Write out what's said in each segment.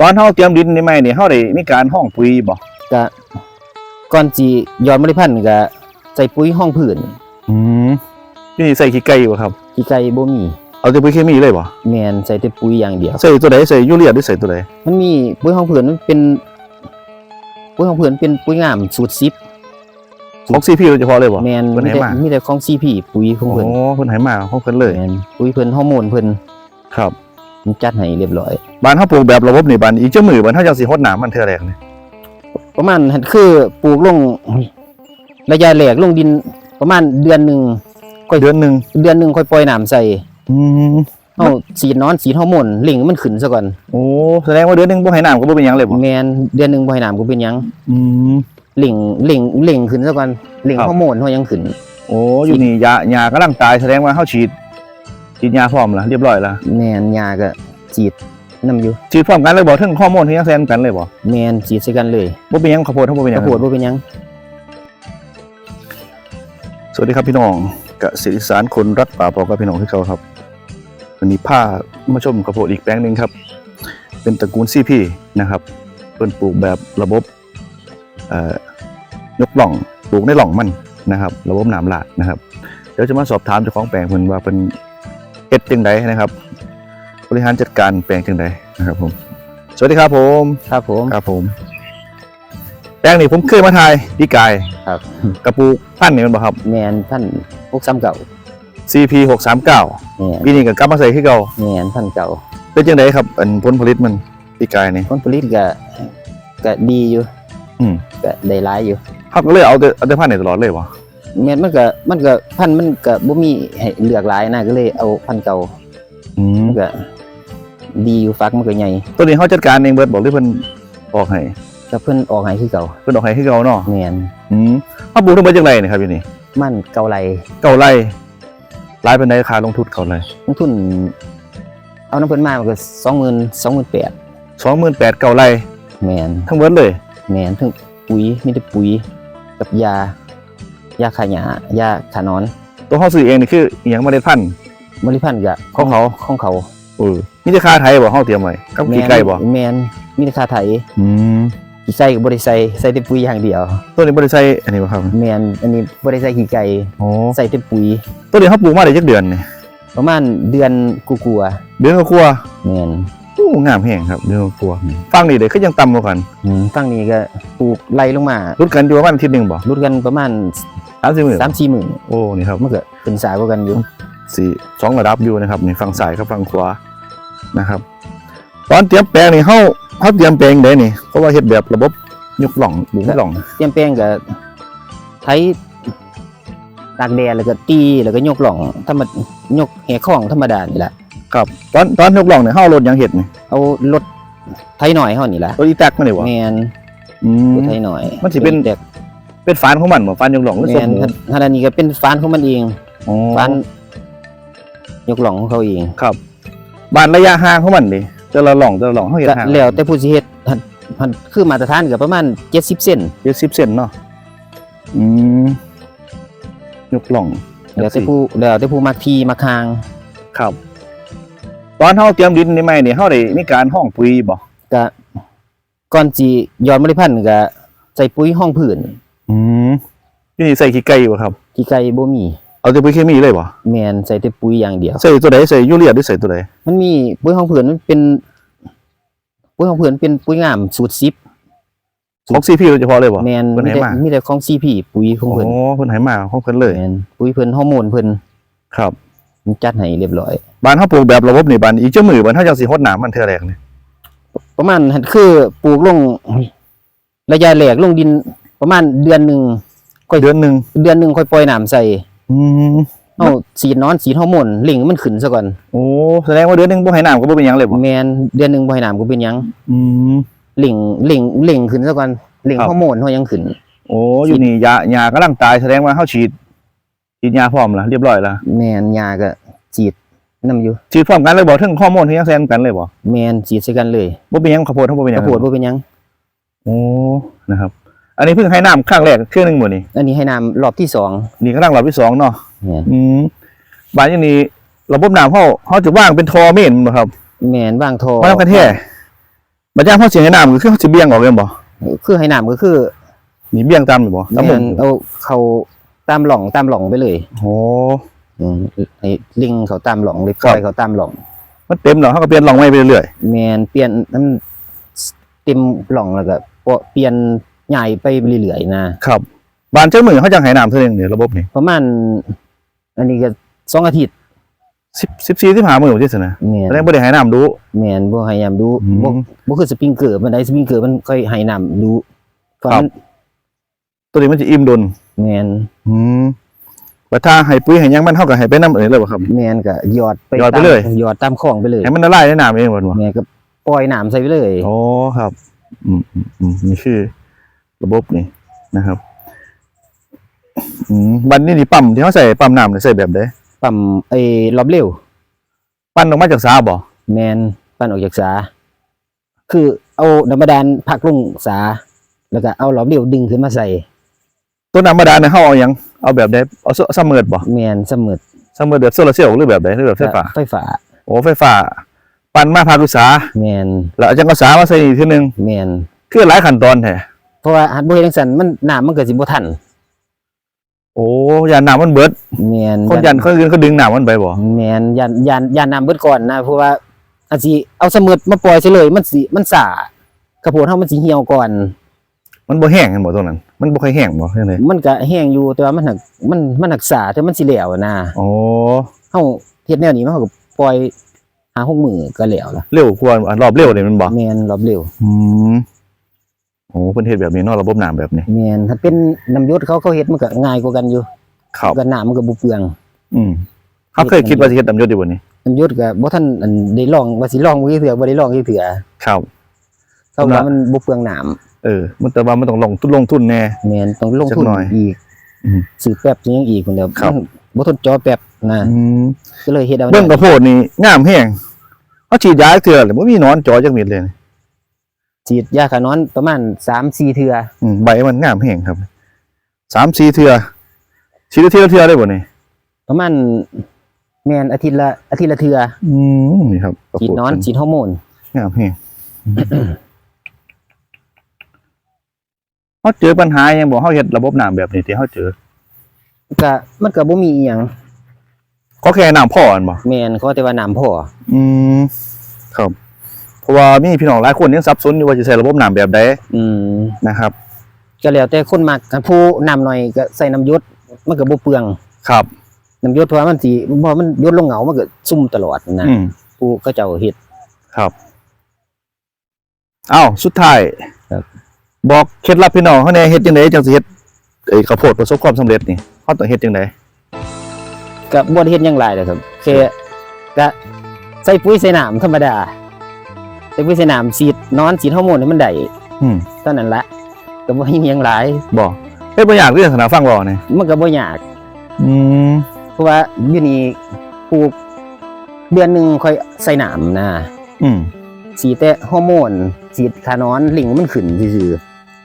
ตอนเฮาเตรียมดินในไม้นี่เฮาได้มีการห้องปุ๋ยบ่ก็ก่อนสิหยอดเมล็ดพันธุ์ก็ใส่ปุ๋ยห้องผืนอืมนี่ใส่ขี้ไก่บ่ครับขี้ไก่บ่มีเอาแต่ปุ๋ยเคมีเลยบ่แม่นใส่แต่ปุ๋ยอย่างเดียวใส่ตัวใดใส่ยูเรียหรือใส่ตัวใดมันมีปุ๋ยห้องผืนมันเป็นปุ๋ยห้องผืนเป็นปุ๋ยงามสูตร10ของ CP โดยเฉพาะเลยบ่แม่นเพิ่นมีให้แต่มามีแต่ของ CP ปุ๋ยของโอ้เพิ่นเพิ่นให้มาของเพิ่นเลยแม่นปุ๋ยเพิ่นฮอร์โมนเพิ่นครับมัน จัดให้เรียบร้อย บ้านเฮาปลูกแบบระบบนี่บ้านอีกจังมือบ้านเฮาจังสิรดน้ำมันเทื่อแรกนี่ประมาณคือปลูกลงระยะแรกลงดินประมาณเดือนหนึงเดือนหนึงเดือนหนึงค่อยปล่อยน้ำใส่อืมเฮาสีดนอนสีดฮอร์โมนเล่งให้มันขึ้นซะก่อนโอ้แสดงว่าเดือนหนึงบ่ให้น้ำก็บ่เป็นหยังเลยบ่แม่นเดือนหนึงบ่ให้น้ำก็เป็นหยังอืมเล่งเล่งเล่งขึ้นซะก่อนเล่งครับ ฮอร์โมนเฮายังขึ้น โอ้อยู่นี่ยายากำลังตายแสดงว่าเฮาฉีด ฉีดยาพร้อมแล้วเรียบร้อยแล้วแม่นยาก็ฉีดนํอยู่ฉีดพร้อมกันเลยบ่ถึงฮอร์โมนที่ยังแซมกันเลยบ่แม่นฉีดใส่กันเลยบ่เป็นหยังข้าวโพดเฮาบ่เป็นหยัข้างวโพดบ่เป็นหยัง สวัสดีครับพี่น้องกสิริสารคนรักป่าปอกับพี่น้องที่เขาครับวันนี้พามาชมข้าวโพดอีกแปลงหนึ่งครับ เป็นตระกูลซีพีนะครับเพิ่นปลูกแบบระบบเอ่อยกหล่องปลูกในหล่องมันนะครับ ระบบน้ำหลากนะครับเดี๋ยวจะมาสอบถามเจ้าของแปลงเพิ่นว่าเป็น เฮ็ดจังไดนะครับ บริหารจัดการแปลงจังไดนะครับผม สวัสดีครับผมครับผมครับผม แปลงนี้ผมเคยมาถ่ายพี่กายครับ กระปลูกพันธุ์นี่แมันบ่ครับ แม่นพันพวกซ้ำเก่า CP 6 3 9แม่นปีนี้ก็กลับมาใส่คือเก่าแม่นพันเก่าเป็นจังไดครับ อันผลผลิตมันปีกายนี่ ผลผลิตก็ก็ดีอยู่อืม ก็ได้หลายอยู่เฮาก็เลยเอาแต่เอาแต่พันธุ์นี่ตลอดเลยบ่ แม่นมันก็มันก็พันธุ์มันก็บ่มีให้เลือกหลายนะก็เลยเอาพันธุ์เก่าอืมมันก็ดีอยู่ฟักมันก็ใหญ่ตัวนี้เฮาจัดการเองเบิดบอกหรือเพิ่นออกให้ก็เพิ่นออกให้คือเก่าเพิ่นออกให้คือเก่าเนาะแม่นอืมเฮาปลูกทั้งเบิดจังไดนี่ครับอยู่นี่มันเก่าไรเก่าไร่หลายปานใดราคาลงทุนเก่าไร่ลงทุน เอาน้ำเพิ่นมามันก็20,000 28,000 28,000เก่าไร่แม่นทั้งเบิดเลย แม่นทั้งปุ๋ยมีแต่ปุ๋ยกับยา ยาฆ่าหญ้ายาฆ่าหนอนตัวเฮาซื้อเองนี่คืออิหยังเมล็ดพันธุ์ บริพันธ์ก็ของเขา ของเขาเออมีแต่ค่าไทยบ่เฮาเตรียมไว้กับขี้ไก่บ่แม่นมีแต่ค่าไถอืมขี้ไก่ก็บ่ได้ใส่ใส่แต่ปุ๋ยอย่างเดียวตัวนี้บ่ได้ใส่อันนี้บ่ครับแม่นอันนี้บ่ได้ใส่ขี้ไก่โอ้ใส่แต่ปุ๋ยตัวนี้เฮาปลูกมาได้จักเดือนนี่ประมาณเดือนกลัวเดือนกว่าๆๆแม่นโอ้งามแห้งครับเนื้อปัวฟังนี่เด็กก็ยังต่ำกว่ากันอืมฝั่งนี้ก็ปลูกไล่ลงมา รุดกันอยู่ประมาณอาทิตย์หนึ่งบ่ รุดกันประมาณสามสิบหมื่น3-4หมื่นโอ้นี่ครับมันก็เป็นสายกว่ากันอยู่สี่สองระดับอยู่นะครับนี่ฝั่งซ้ายกับฝั่งขวานะครับ ตอนเตรียมแปลงนี่เฮาเฮาเตรียมแปลงได้นี่เพราะว่าเฮ็ดแบบระบบยกหล่องบุ้งหล่องเตรียมแปลงก็ไถตากแดดแล้วก็ตีแล้วก็ยกหล่องธรรมดยกแหข้องธรรมดานี่แหละครับตอนตอนยกหล่องเนี่ยเฮาเอารถหยังเฮ็ดนี่เอารถไถหน่อยเฮานี่ล่ะรถอีแท็กมานี่บ่แม่นอืมรถไถหน่อย มันสิเป็นเด็ก เป็นฟานของมันบ่ฟานยกหล่องหรือแมส้มนหมูขนาดนี้ก็เป็นฟานของมันเองอ๋อฟานยกหล่องของเขาเอง哦ครับบ้านระยะห่างของมันดิแต่ละหล่องแต่ละหล่องเฮาเฮ็ดก็ห่างแล้วแต่ผู้สิเฮ็ดหันหันคือมาตรฐานก็ประมาณ70เซน70เซนเนาะอืมยกหล่องแล้วแต่ผู้แล้วแต่ผู้มักที่มักทางครับ ตอนเฮาเตรียมดินในไม้นี่เฮาได้มีการห้องปุ๋ยบ่ก็ก่อนสิหยอดเมล็ดพันธุ์ก็ใส่ปุ๋ยห้องผืน อืมนี่ใส่ขี้ไก่บ่ครับขี้ไก่บ่มี เอาแต่ปุ๋ยเคมีเลยบ่แม่นใส่แต่ปุ๋ยอย่างเดียวใส่ตัวใดใส่ยูเรียหรือใส่ตัวใดมันมีปุ๋ยห้องผืนมันเป็นปุ๋ยห้องผืนเป็นปุ๋ยงามสูตร10ของ CP โดยเฉพาะเลยบ่แม่นเพิ่นมีให้แต่มามีแต่ของ CP ปุ๋ยของโอ้เพิ่นเพิ่นให้มาของเพิ่นเลยแม่นปุ๋ยเพิ่นฮอร์โมนเพิ่นครับมันจัดให้เรียบร้อยบ้านเฮาปลูกแบบระบบนี่บ้านอีกจังมือบ้านเฮาจังสิรดน้ำมันเทื่อแรกนี่ประมาณคือปลูกลงระยะแรกลงดิน ประมาณเดือนหนึ่งเดือนหนึงเดือนหนึ่งค่อยปล่อยน้ำใส่อืมเอาสีดนอนสีดฮอร์โมนเล่งให้มันขึ้นซะก่อนโอ้แสดงว่าเดือนหนึงบ่ให้น้ำก็บ่เป็นหยังเลยบ่แมนเดือนหนึ่งบ่ให้น้ำก็เป็นหยังอืมเล่งเล่งเล่งขึ้นซะก่อนเล่งครับฮอร์โมนเฮายังขึ้น โอ้อยู่นี่ยายากำลังตายแสดงว่าเฮาฉีดฉีดยาพร้อมแล้วเรียบร้อยแล้วแมนยาก็ฉีดน้ำอยู่ฉีดพร้อมกันเลยบ่ถึงฮอร์โมนที่ยังแซมกันเลยบ่แมนฉีดใส่กันเลยบ่เป็นหยังข้าวโพดเฮาบ่เป็นหกยัระงโพดบ่เป็นหยังโอ้นะครับ อันนี้เพิ่งให้น้ำครั้งแรกเครื่องหนึงหมดนี่อันนี้ให้น้ำรอบที่สองนี่กำลังรอบที่สองเนาะแมนอืมบ้านอย่างนี้ระบบน้ำเขาเขาจะว่างเป็นทอเมนบ่ครับแมนวางทอมาทำกันแท้บัดย่างเขาสิให้น้ำก็คือเขาสิเบี่ยงออกเลยบ่คือให้น้ำก็คือนี่เบี่ยงตามนี่บ่ตามมุแม่มนเอาเขาตามหล่องตามหล่องไปเลยโอ้อืมให้ลิงเขาตามหล่องเลยคปรับล่อยเขาตามหล่อง มันเต็มแล้วเขาก็เปลี่ยนร่องไม้ไปเรื่อยแมนเปลี่ยนมันเต็มหล่องแล้วก็เปลี่ยน ใหญ่ไปเรื่อยๆนะๆครับบ้านเจ้ามือเขาจังให้น้ำเท่านึงนี่ระบบนี่ประมาณอันนี้ก็สองอาทิตย์10 14 15มื้อที่ซั่นนะแมนแสดงบ่ได้ให้น้ำดูแมนบ่ให้ยามดูอืมบ่บ่คือสปริงเกอร์มันได้สปริงเกอร์มันค่อยให้น้ำดูก่อนครับมันตัวนี้มันจะอิ่มดนแมนอืมบัดถ้าให้ปุ๋ยให้หยังมันเฮาก็ให้ไปน้ำเอยเลยบ่ครับแมนก็หยอดไปหยอดไปตามเลยหยอดตามคลองไปเลยให้มันละลายในน้ำเองบ่บ่แมนก็ปล่อยน้ำใส่ไปเลยโอ้ครับอืมอืมอืมนี่คือ ระบบนี่นะครับอืมบัดนี้นี่ปั๊มที่เขาใส่ปั๊มน้ำนี่ใส่แบบใดปั๊มไอ้รอบเร็วปั้นออกมาจากสาบ่แมนปั้นออกจากสา คือเอาน้ำบาดาลพักลงสา แล้วก็เอารอบเร็วดึงขึ้นมาใส่ตัวน้ำบาดาลเนี่ยเฮาเอาหยังเอาแบบใดเอาเสซัมเมอร์บ่แมนเสมอซัมเมอร์แบบโซลาร์เซลล์หรือแบบใดหรือแบบไฟฟ้าไฟฟ้าโอ้ไฟฟ้าปั่นมาพากุษาแมนแล้วเอาจังก็สามาใส่อีกทีหนึงแมนคือหลายขั้นตอนแท้เพ ราะว่าหัดบ่เฮ็ดจังซั่นมันน้ำมันก็สิบ่ทันโอ้ยานน้ำมันเบิดแมนคนยันคนอื่นเขาดึงน้ำมันไปบ่แมนยานยานยานน้ำเบิดก่อนนะเพราะว่าอาจสิเอาเสมอมาปล่อยซะเลย มันสิมันสากระโพดเฮามันสิเหี่ยวก่อน มันบ่แห้งกันบ่ตรงนั้น มันบ่ค่อยแห้งบ่จังไดมันก็แห้งอยู่แต่ว่ามันหักมันมันหักษาแต่มันสิแล้วนะโอ้เฮาเฮ็ดแนวนี้มันก็ปล่อยหาหกมื้อก็แล้วล่ะเร็วกว่าอันรอบเร็วนี่มันบ่แมนรอบเร็วอืม โอ้เพิ่นเฮ็ดแบบนี้เนาะระบบน้ำแบบนี้ แมนถ้าเป็นน้ำยศเขาเขาเฮ็ดมันก็ง่ายกว่ากันอยู่ครับ ก็น้ำมันก็บ่เปลือง อืมเขาเคยคิดว่าสิเฮ็ดน้ำยศอยู่บ่นี่น้ำยศก็บ่ทันอันได้ลองว่าสิลองมื้อเถื่อบ่ได้ลองอีกเถื่อครับ เขาว่ามันบ่เปลืองน้ำเออ มันแต่ว่ามันต้องลงทุนลงทุนแน่แม่นต้องลงทุนจักหน่อยอีกอืมซื้อแป๊บยังอีกคนเดียวครับ มันบ่ทนจอแป๊บนะอืมก็เลยเฮ็ดเอาเบิ่งกระโพดนี่งามแฮงเอาฉีดยาเทื่อเลยบ่มีหนอนจอจักเม็ดเลย ฉีดยาขานอนประมาณ3-4เทื่ออืมใบมันงามแฮงครับสามสี่เทื่อฉีดเทื่อละเทื่อได้บ่นี่ประมาณแม่นอาทิตย์ละอาทิตย์ละเทื่ออืมนี่ครับกระโพฉีดนอนฉีดฮอร์โมนงามแฮงเฮาเจอปัญหาหยังบ่เฮาเฮ็ดระบบน้ำแบบนี้ที่เฮาเจอก็มันก็บ่มีอีหยังก็แค่น้ำพออันบ่แม่นขอแต่ว่าน้ำพออืมครับ เพราะว่ามีพี่น้องหลายคนยังสับสนอยู่ว่าจะใช้ระบบน้ำแบบใดอืมนะครับ ก็แล้วแต่คนมักกันผู้น้ำหน่อยก็ใส่น้ำยศมันก็บ่เปลืองครับน้ำยศเพราะว่ามันสิเพราะมันยศลงเหงามันก็ซุ่มตลอดนะอืมผู้ก็เจ้าเฮ็ด ครับอ้าวสุดท้ายครับ บอกเคล็ดลับพี่น้องเขาแหน่เฮ็ดจังไดจังสิเฮ็ดไอ้ข้าวโพดประสบความสำเร็จนี่เขาต้องเฮ็ดจังไดก็บ่ได้เฮ็ดหยังหลายเลยครับแค่ก็ใส่ปุ๋ยใส่น้ำธรรมดา ใส่ปุ๋ยใส่น้ำฉีดนอนฉีดฮอร์โมนให้มันได้อืมเท่านั้นละก็บ่มีหยังหลาย บอกเฮ็ดบ่อยากเรื่องสนาฟังบ่นี่มันก็บ่ยาก อืมเพราะว่าอยู่นี่ปลูกเดือนหนึงค่อยใส่น้ำนะอืมฉีดแต่ฮอร์โมนฉีดคานอนลิงมันขึ้นซื่อ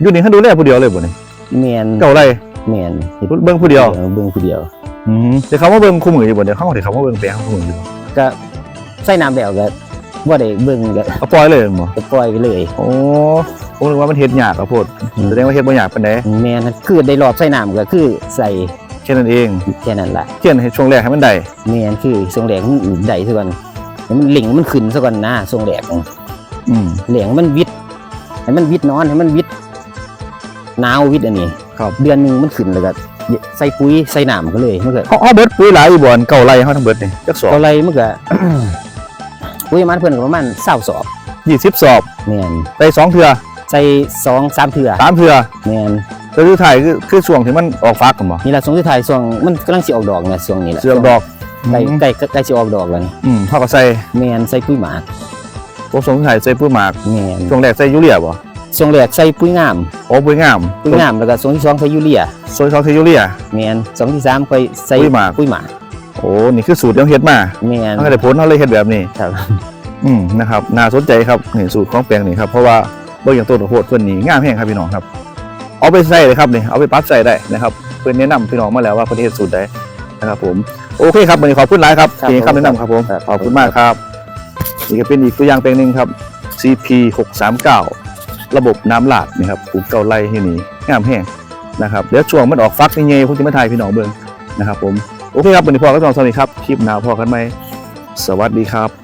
อยู่นี่เขาดูแลผู้เดียวเลยบ่นี่ๆแม่นเก่าไรแม่นเฮ็ดเบิ่งผู้เดียว ออเบิ่งผู้เดียว อืมเดี๋ยวเขามาเบิ่งคู่มืออยู่บ่เดี๋ยวเขาเดี๋ยวเขามาเบิ่งแปลงคู่มืออยู่บ่ก็ใส่น้ำแล้วก็ บ่ได้เบิ่งก็เอาปล่อยเลยบ่ก็ปล่อยไปเลยโอ้ผมนึกว่ามันเฮ็ดยากข้าวโพดแสดงว่าเฮ็ดบ่ยากปานใดแม่นคือได้รอบใส่น้ำก็คือใส่แค่นั้นเองแค่นั้นล่ะเขียนให้ช่วงแรกให้มันได้แม่นคือทรงแหลกมันได้ซะก่อนให้มันหลิงมันขึ้นซะก่อนนะทรงแหลกอืมแหลงมันวิดให้มันวิดนอนให้มันวิดหนาววิดอันนี้ครับเดือนหนึงมันขึ้นแล้วก็ใส่ปุ๋ยใส่น้ำก็เลยมันก็เขาเขาเบิดปุ๋ยหลายอยู่บ่อนเก่าไรเขาทั้งเบิดนี่จักสอบเอาไรมันก็ ปุ๋ยมันเพิ่นก็ประมาณ20สอบยี่สิบสอบแม่นใส่สองเทื่อใส่2 3เทื่อสามเทื่อแม่นแล้วที่ถ่ายคือคือช่วงที่มันออกฟักกันบ่นี่ล่ะช่วงที่ถ่ายช่วงมันกำลังสิออกดอกเนี่ยช่วงนี้แหละเสือกดอกใกล้อืมใกล้ใกล้สิออกดอกแล้วนี่อืมเขาก็ใส่แม่นใส่ปุ๋ยหมากพวกสงที่ถ่ายใส่ปุ๋ยหมากแม่นช่วงแรกใส่ยูเรียบ่ช่วงแรกใส่ปุ๋ยงามโอ้ปุ๋ยงามปุ๋ยงามแล้วก็ช่วงที่สองใส่ยูเรียโซยซองใส่ยูเรียแม่นช่วงที่สามค่อยใส่ปุ๋ยหมากปุ๋ยหมากโอ้นี่คือสูตรที่เขาเฮ็ดมาแม่นเขาก็ได้ผลเขาเลยเฮ็ดแบบนี้ ครับ อืมนะครับน่าสนใจครับนี่สูตรของแปลงนี่ครับเพราะว่าเบิ่งอย่างต้นข้าวโพดเพิ่นนี่งามแฮงครับพี่น้องครับ เอาไปใส่เลยครับนี่เอาไปปรับใส่ได้นะครับ เพิ่นแนะนำพี่น้องมาแล้วว่าเพิ่นเฮ็ดสูตรใดนะครับ ผมโอเคครับวันนี้ขอบคุณหลายครับครับที่ให้ผมคำแนะนำครับผมครับ ขอบคุณมากครับนี่ก็เป็นอีกตัวอย่างแปลงหนึ่งครับ CP 639ระบบน้ำหลากนี่ครับปลูกเกาไล่ที่นี่งามแห้งนะครับเดี๋ยวช่วงมันออกฟักยังไงผมจะมาถ่ายพี่น้องเบิ่งนะครับ ผม โอเคครับวันนี้พอก็ต้องสวัสดีครับคลิปหน้าพอกันไหมสวัสดีครับ